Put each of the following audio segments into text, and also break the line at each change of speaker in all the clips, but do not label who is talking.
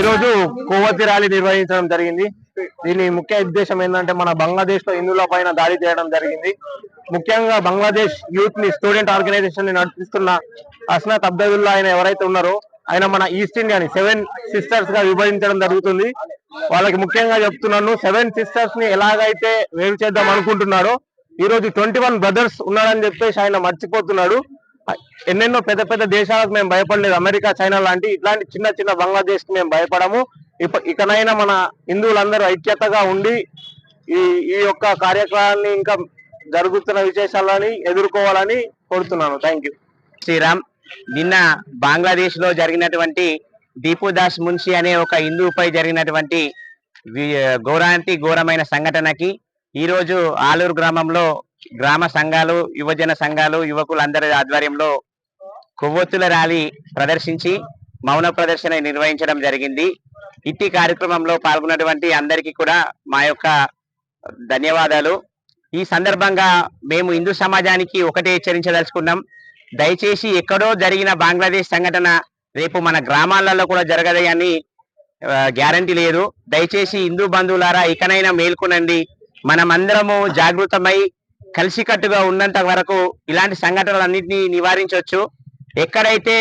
ఈరోజు కొవ్వొత్తి ర్యాలీ నిర్వహించడం జరిగింది. దీని ముఖ్య ఉద్దేశం ఏంటంటే మన బంగ్లాదేశ్లో హిందువుల పైన దాడి చేయడం జరిగింది. ముఖ్యంగా బంగ్లాదేశ్ యూత్ని స్టూడెంట్ ఆర్గనైజేషన్ని నడిపిస్తున్న అస్నాత్ అబ్దుల్లా ఆయన ఎవరైతే ఉన్నారో ఆయన మన ఈస్ట్ ఇండియాని సెవెన్ సిస్టర్స్గా విభజించడం జరుగుతుంది. వాళ్ళకి ముఖ్యంగా చెప్తున్నాను సెవెన్ సిస్టర్స్ని ఎలాగైతే వేరు చేద్దాం అనుకుంటున్నాడో ఈ రోజు ట్వంటీ వన్ బ్రదర్స్ ఉన్నాడని చెప్పేసి ఆయన మర్చిపోతున్నాడు. ఎన్నెన్నో పెద్ద పెద్ద దేశాలకు మేము భయపడలేదు. అమెరికా చైనా లాంటి ఇట్లాంటి చిన్న చిన్న బంగ్లాదేశ్కి మేము భయపడము. ఇకనైనా మన హిందువులందరూ ఐక్యతగా ఉండి ఈ ఈ యొక్క కార్యక్రమాన్ని ఇంకా జరుగుతున్న విశేషాలని ఎదుర్కోవాలని కోరుతున్నాను. థ్యాంక్ యూ
శ్రీరామ్ నిన్న బంగ్లాదేశ్లో జరిగినటువంటి దీపుదాస్ మున్షి అనే ఒక హిందువుపై జరిగినటువంటి వి- ఘోరాంతి ఘోరమైన సంఘటనకి ఈరోజు ఆలూరు గ్రామంలో గ్రామ సంఘాలు యువజన సంఘాలు యువకులందరి ఆధ్వర్యంలో కొవ్వొత్తుల ర్యాలీ ప్రదర్శించి మౌన ప్రదర్శన నిర్వహించడం జరిగింది. ఇట్టి కార్యక్రమంలో పాల్గొన్నటువంటి అందరికీ కూడా మా యొక్క ధన్యవాదాలు. ఈ సందర్భంగా మేము హిందూ సమాజానికి ఒకటే హెచ్చరించదలుచుకున్నాం. దయచేసి ఎక్కడో జరిగిన బంగ్లాదేశ్ సంఘటన రేపు మన గ్రామాలలో కూడా జరగదని గ్యారంటీ లేదు. దయచేసి హిందూ బంధువులారా ఇకనైనా మేల్కొనండి. మనమందరము జాగృతమై కలిసికట్టుగా ఉన్నంత వరకు ఇలాంటి సంఘటనలన్నింటినీ నివారించవచ్చు. ఎక్కడైతే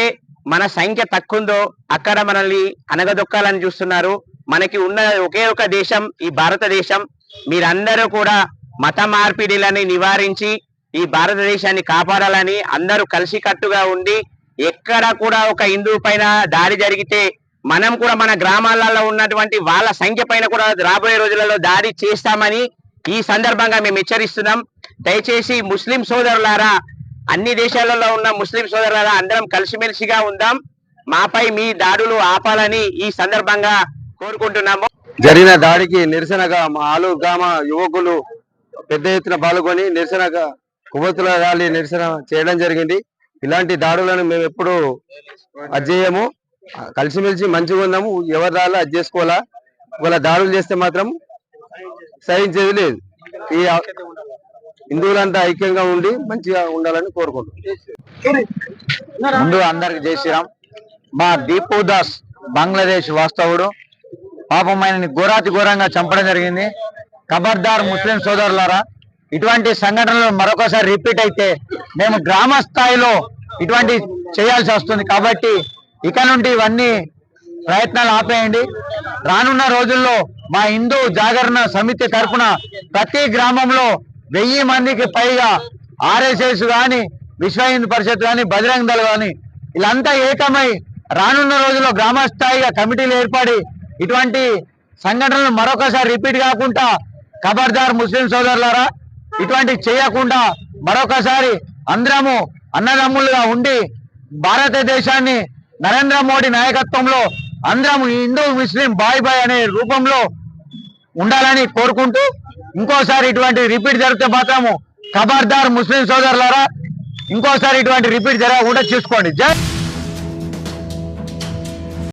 మన సంఖ్య తక్కువ ఉందో అక్కడ మనల్ని అనగదొక్కాలని చూస్తున్నారు. మనకి ఉన్న ఒకే ఒక దేశం ఈ భారతదేశం. మీరందరూ కూడా మత మార్పిడిలని నివారించి ఈ భారతదేశాన్ని కాపాడాలని అందరూ కలిసికట్టుగా ఉండి ఎక్కడ కూడా ఒక హిందువు పైన దాడి జరిగితే మనం కూడా మన గ్రామాలలో ఉన్నటువంటి వాళ్ళ సంఖ్య పైన కూడా రాబోయే రోజులలో దాడి చేస్తామని ఈ సందర్భంగా మేము హెచ్చరిస్తున్నాం. దయచేసి ముస్లిం సోదరులారా అన్ని దేశాలలో ఉన్న ముస్లిం సోదరులారా అందరం కలిసిమెలిసిగా ఉందాం. మాపై మీ దాడులు ఆపాలని ఈ సందర్భంగా కోరుకుంటున్నాము.
జరిగిన దాడికి నిరసనగా మా ఆలు గ్రామ యువకులు పెద్ద ఎత్తున పాల్గొని నిరసనగా కొవ్వొత్తుల ర్యాలీ నిరసన చేయడం జరిగింది. ఇలాంటి దాడులను మేము ఎప్పుడు అజ్జేయము కలిసిమెలిసి మంచిగా ఉందాము ఎవరి దాడులు అది చేసుకోవాలా? ఒకవేళ దాడులు చేస్తే మాత్రం సహించేది లేదు. ఈ హిందువులంతా ఐక్యంగా ఉండి మంచిగా ఉండాలని కోరుకుంటున్నాం.
ముందు అందరికి జై శ్రీరామ్. మా దీపు దాస్ బంగ్లాదేశ్ వాస్తవుడు. పాపం ఆయనని ఘోరాతి ఘోరంగా చంపడం జరిగింది. ఖబర్దార్ ముస్లిం సోదరులారా ఇటువంటి సంఘటనలు మరొకసారి రిపీట్ అయితే మేము గ్రామ స్థాయిలో ఇటువంటి చేయాల్సి వస్తుంది కాబట్టి ఇక నుండి ఇవన్నీ ప్రయత్నాలు ఆపేయండి. రానున్న రోజుల్లో మా హిందూ జాగరణ సమితి తరఫున ప్రతి గ్రామంలో వెయ్యి మందికి పైగా ఆర్ఎస్ఎస్ కానీ విశ్వ హిందూ పరిషత్ కానీ బజరంగ దళ కానీ వీళ్ళంతా ఏకమై రానున్న రోజుల్లో గ్రామస్థాయిగా కమిటీలు ఏర్పడి ఇటువంటి సంఘటనలు మరొకసారి రిపీట్ కాకుండా ఖబర్దార్ ముస్లిం సోదరులారా ఇటువంటి చేయకుండా మరొకసారి అందరము అన్నదమ్ములుగా ఉండి భారతదేశాన్ని నరేంద్ర మోడీ నాయకత్వంలో అందరం హిందూ ముస్లిం బాయ్ బాయ్ అనే రూపంలో ఉండాలని కోరుకుంటూ ఇంకోసారి ఇటువంటి రిపీట్ జరిగితే మాత్రము ఖబర్దార్ ముస్లిం సోదరులారా ఇంకోసారి ఇటువంటి రిపీట్ జరగకుండా చూసుకోండి. జై